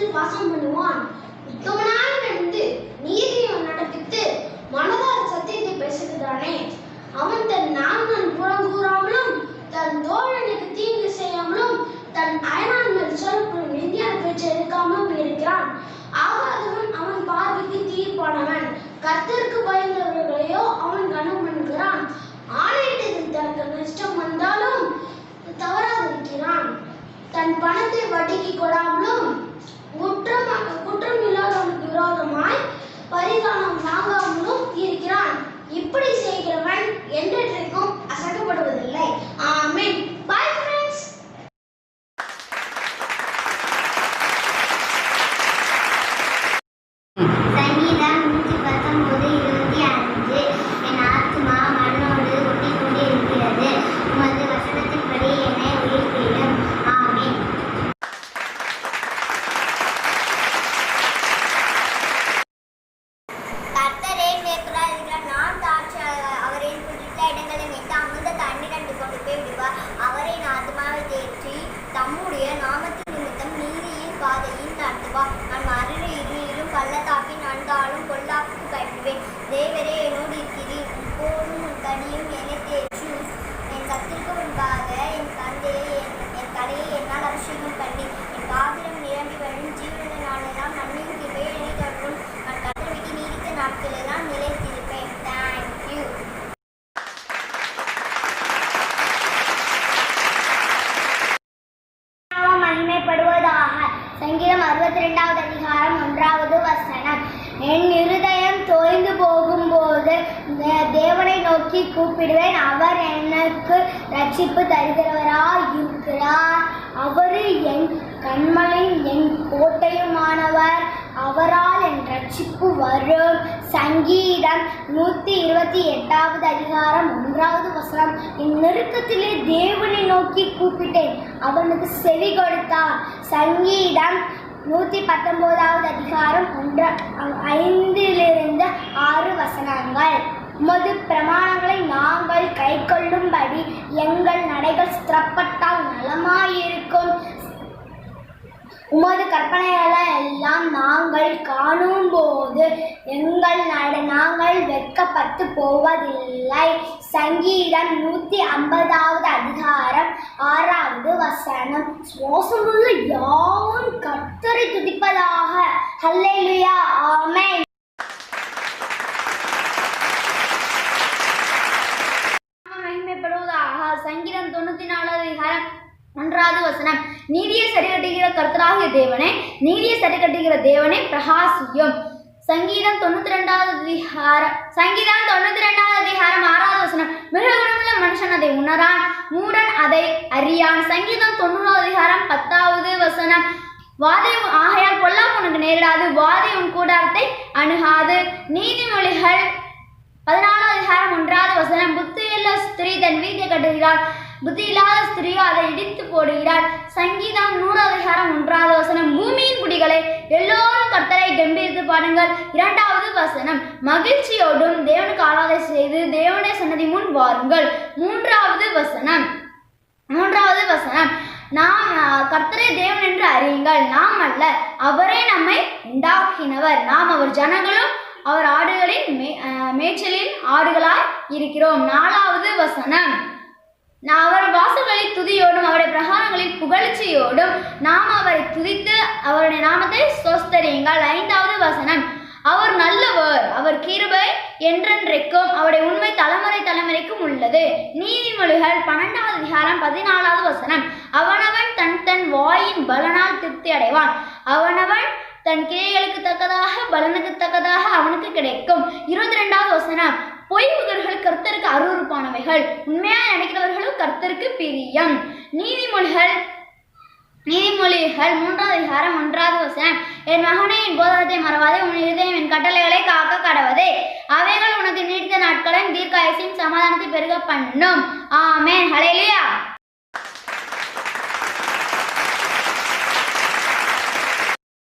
உலகத்தில் வாசம் பண்ணுவான். மிக்க நாள் நடந்து நீதி நடப்பித்து மனதார சத்தியத்தை பேசுகிறானே. அவன் தன் நாங்கன் புறம் கூறாமலும் தன் தோழனுக்கு தீங்கு செய்யாமலும் தன் அயனான் மேல் சொல்லப்படும் நிந்தியான பேச்சு எடுக்காமலும் இருக்கிறான். ஆகாதவன் அவன் பார்வைக்கு தீர்ப்பானவன். கத்திற்கு பயந்து நோக்கி கூப்பிடுவேன். அவர் எனக்கு ரட்சிப்பு தருகிறவராய் இருக்கிறார். அவர் என் கண்மலையும் என் கோட்டையுமானவர். அவரால் என் ரட்சிப்பு வரும். சங்கீதம் நூற்றி இருபத்தி எட்டாவது அதிகாரம் ஒன்றாவது வசனம். என் நெருக்கத்திலே தேவனை நோக்கி கூப்பிட்டேன். அவனுக்கு செவி கொடுத்தார். சங்கீதம் நூற்றி பத்தொன்பதாவது அதிகாரம் ஒன்ற ஐந்திலிருந்து ஆறு வசனங்கள். உமது பிரமாணங்களை நாங்கள் கைக்கொள்ளும்படி எங்கள் நடைகள் ஸ்திரப்பட்டால் நலமாயிருக்கும். உமது கற்பனைகளை எல்லாம் நாங்கள் காணும்போது எங்கள் நட நாங்கள் வெட்கப்பட்டு போவதில்லை. சங்கீதம் நூற்றி ஐம்பதாவது அதிகாரம் ஆறாவது வசனம். சுவாசமுள்ள யாவும் கத்தரை துதிப்பதாக. ஹல்லேலுயா. ஆமே மகிமைப்படுவதாக சங்கீதம் தொண்ணூத்தி நாலாவது அதிகாரம் மூன்றாவது வசனம். நீதியை சரிகட்டுகிற கர்த்தராகிய தேவனே நீதியை சரிகட்டுகிற தேவனே பிரகாசியம். சங்கீதம் தொண்ணூத்தி ரெண்டாவது அதிகாரம் சங்கீதம் தொண்ணூத்தி ரெண்டாவது அதிகாரம் ஆறாவது வசனம். மிருககுணமுள்ள மனுஷன் அதை உணரான் மூடன் அதை அறியான். சங்கீதம் தொண்ணூறாவது அதிகாரம் பத்தாவது வசனம். வாதை ஆகையால் பொல்லாப்பு உனக்கு நேரிடாது வாதை உன் கூடாரத்தை அணுகாது. நீதிமொழிகள் பதினாலாவது அதிகாரம் ஒன்றாவது வசனம். புத்தியுள்ள ஸ்திரீ தன் வீட்டை கட்டுகிறார் புத்தி இல்லாத ஸ்திரீயோ அதை இடித்து போடுகிறார். சங்கீதம் நூறாவதிகாரம் ஒன்றாவது வசனம். பூமியின் குடிகளை எல்லோரும் கர்த்தரை கம்பீரித்து பாருங்கள் இரண்டாவது வசனம். மகிழ்ச்சியோடும் தேவனுக்கு ஆராதனை செய்து தேவனுடைய சன்னதி முன் வாருங்கள். மூன்றாவது வசனம். மூன்றாவது வசனம். நாம் கர்த்தரே கர்த்தரை தேவன் என்று அறியுங்கள். நாம் அல்ல அவரே நம்மை உண்டாக்கினவர். நாம் அவர் ஜனங்களும் அவர் ஆடுகளின் மே மேய்ச்சலின் மேய்ச்சலில் ஆடுகளாய் இருக்கிறோம். நாலாவது வசனம். நான் அவர் வாசல்களை துதியோடும் அவருடைய பிரகாரங்களில் புகழ்ச்சியோடும் நாம் அவரை துதித்து அவருடைய நாமத்தை சொஸ்தரியுங்கள் ஐந்தாவது வசனம். அவர் நல்லவர் அவர் கிருபை என்றென்றைக்கும் அவருடைய உண்மை தலைமுறை தலைமுறைக்கும் உள்ளது. நீதிமொழிகள் பன்னெண்டாவது அதிகாரம் பதினாலாவது வசனம். அவனவன் தன் தன் வாயின் பலனால் திருப்தி அடைவான். அவனவன் தன் கிளைகளுக்கு தக்கதாக பலனுக்கு தக்கதாக அவனுக்கு கிடைக்கும். இருபத்தி ரெண்டாவது வசனம். பொய்முகர்கள் கர்த்தருக்கு அருவருப்பானவைகள். உண்மையாக நினைக்கிறவர்களும் கர்த்தருக்கு பிரியம் நீதிமொழிகள் நீதிமொழிகள் மூன்றாவது அதிகாரம் ஒன்றாவது வசனம். என் மகனே என் போதகத்தை மறவாதே உன் இருதயம் என் கட்டளைகளை காக்க கடவதே. அவைகள் உனக்கு நீடித்த நாட்களும் தீர்க்காயசின் சமாதானத்தை பெருக பண்ணும். ஆமென். ஹலையிலியா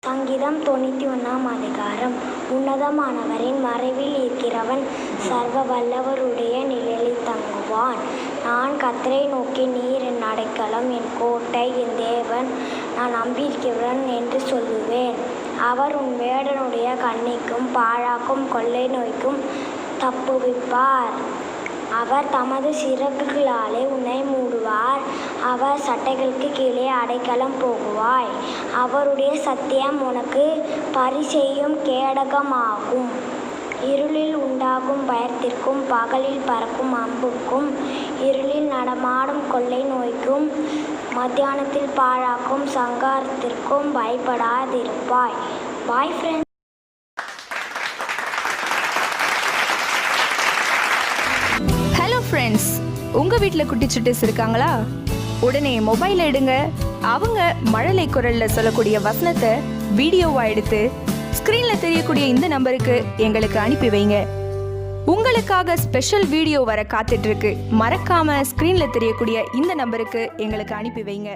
சங்கீதம் தொண்ணூற்றி ஒன்றாம் அதிகாரம். உன்னதமானவரின் மறைவில் இருக்கிறவன் சர்வ வல்லவருடைய நிழலில் தங்குவான். நான் கத்தரை நோக்கி நீர் என் அடைக்கலம் என் கோட்டை என் தேவன். நான் நம்பியிருக்கிறவன் என்று சொல்லுவேன். அவர் உன் வேடனுடைய கண்ணிக்கும் பாழாக்கும் கொள்ளை நோய்க்கும் தப்புவிப்பார். அவர் தமது சிறகுகளாலே உன்னை மூடுவார். அவர் சட்டைகளுக்கு கீழே அடைக்கலம் போகுவாய். அவருடைய சத்தியம் உனக்கு பரிசெய்யும் கேடகமாகும். இருளில் உண்டாகும் பயத்திற்கும் பகலில் பறக்கும் அம்புக்கும் இருளில் நடமாடும் கொள்ளை நோய்க்கும் மத்தியானத்தில் பாழாக்கும் சங்காரத்திற்கும் பயப்படாதிருப்பாய். பாய் ஃப்ரெண்ட் ஹலோ ஃப்ரெண்ட்ஸ் உங்கள் வீட்டில் குட்டி சுட்டிஸ் இருக்காங்களா? உடனே மொபைல் எடுங்க. அவங்க மழலை குரலில் சொல்லக்கூடிய வசனத்தை வீடியோவாக எடுத்து ஸ்கிரீன்ல தெரியக்கூடிய இந்த நம்பருக்கு எங்களுக்கு அனுப்பி வைங்க. உங்களுக்காக ஸ்பெஷல் வீடியோ வர காத்துட்டு இருக்கு. மறக்காம ஸ்க்ரீன்ல தெரியக்கூடிய இந்த நம்பருக்கு எங்களுக்கு அனுப்பி வைங்க.